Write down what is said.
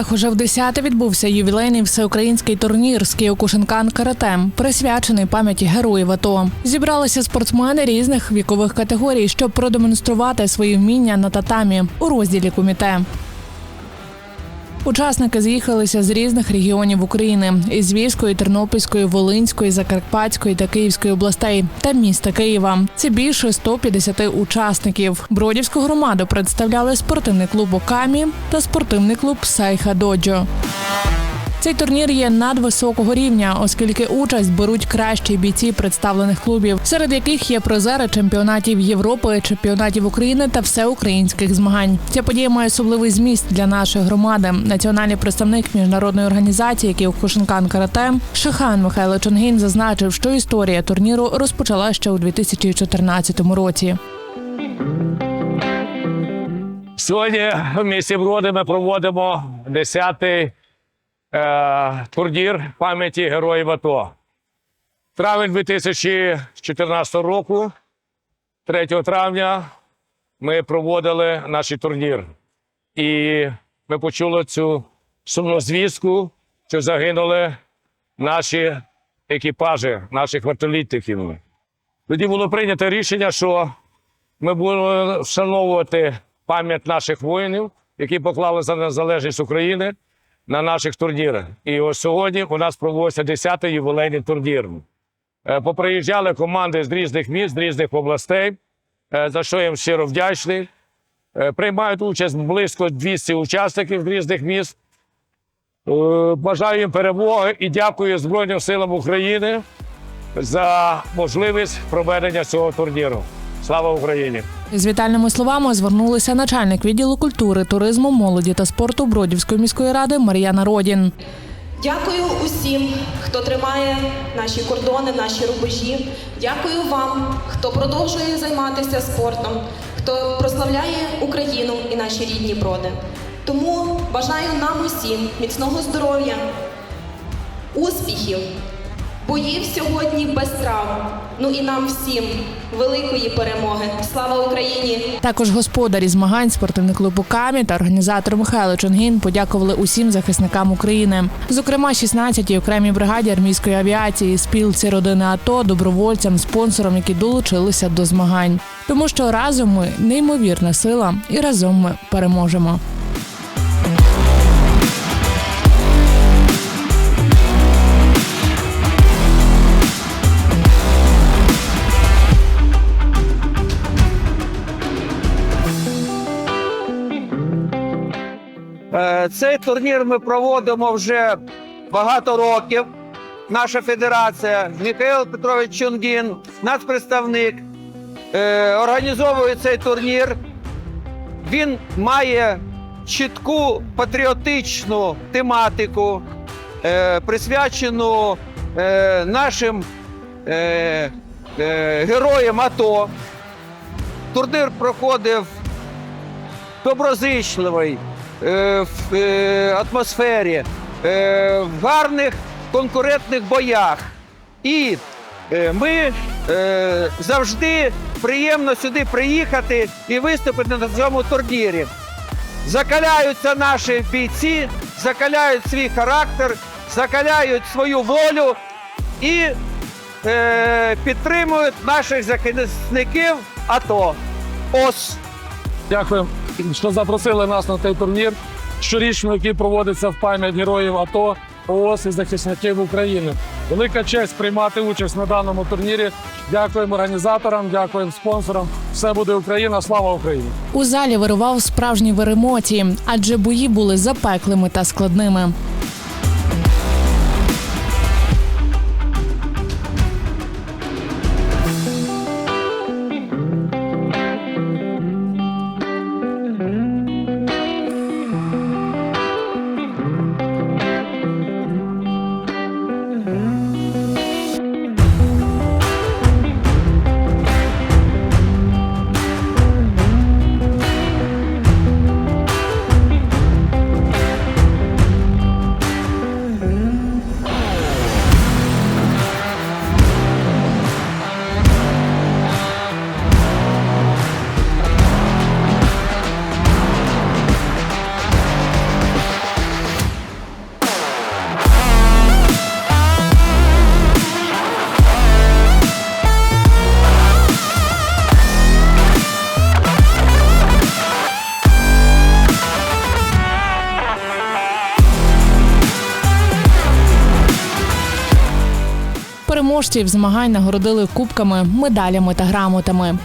Чернівцях уже в 10 відбувся ювілейний всеукраїнський турнір з Кіокушинкан карате, присвячений пам'яті героїв АТО. Зібралися спортсмени різних вікових категорій, щоб продемонструвати свої вміння на татамі у розділі куміте. Учасники з'їхалися з різних регіонів України із Львівської, Тернопільської, Волинської, Закарпатської та Київської областей та міста Києва. Це більше 150 учасників. Бродівську громаду представляли спортивний клуб Окамі та спортивний клуб Сайха Доджо. Цей турнір є надвисокого рівня, оскільки участь беруть кращі бійці представлених клубів, серед яких є призери чемпіонатів Європи, чемпіонатів України та всеукраїнських змагань. Ця подія має особливий зміст для нашої громади. Національний представник міжнародної організації Кіокушинкан Карате Шихан Михайло Чонгін зазначив, що історія турніру розпочала ще у 2014 році. Сьогодні в місті Броди ми проводимо 10-й е, турнір пам'яті героїв АТО. Травень 2014 року, 3 травня, ми проводили наш турнір. І ми почули цю сумну звістку, що загинули наші екіпажі, наших вертолітників. Тоді було прийнято рішення, що ми будемо вшановувати пам'ять наших воїнів, які поклали за незалежність України на наших турнірах. І ось сьогодні у нас проводиться 10-й ювілейний турнір. Е, Поприїжджали команди з різних міст, з різних областей, е, за що їм щиро вдячний. Е, Приймають участь близько 200 учасників з різних міст. Бажаю їм перемоги і дякую Збройним силам України за можливість проведення цього турніру. Слава Україні! З вітальними словами звернулися начальник відділу культури, туризму, молоді та спорту Бродівської міської ради Мар'яна Родін. Дякую усім, хто тримає наші кордони, наші рубежі. Дякую вам, хто продовжує займатися спортом, хто прославляє Україну і наші рідні броди. Тому бажаю нам усім міцного здоров'я, успіхів, боїв сьогодні без травм. Ну і нам всім великої перемоги. Слава Україні! Також господарі змагань, спортивний клуб «Укамі» та організатор Михайло Чонгін подякували усім захисникам України. Зокрема, 16-й окремій бригаді армійської авіації, спілці родини АТО, добровольцям, спонсорам, які долучилися до змагань. Тому що разом ми неймовірна сила, і разом ми переможемо. Цей турнір ми проводимо вже багато років. Наша федерація Михайло Петрович Чунгін, нацпредставник, е, організовує цей турнір. Він має чітку патріотичну тематику, е, присвячену е, нашим е, е, героям АТО. Турнір проходив доброзичливий е, в е, атмосфері, е, в гарних конкурентних боях. І е, ми е, завжди приємно сюди приїхати і виступити на цьому турнірі. Закаляються наші бійці, закаляють свій характер, закаляють свою волю і е, підтримують наших захисників АТО. Ось. Дякую, що запросили нас на цей турнір, щорічно, який проводиться в пам'ять героїв АТО, ООС і захисників України. Велика честь приймати участь на даному турнірі. Дякуємо організаторам, дякуємо спонсорам. Все буде Україна! Слава Україні! У залі вирував справжній вир емоцій, адже бої були запеклими та складними. Переможців змагань нагородили кубками, медалями та грамотами.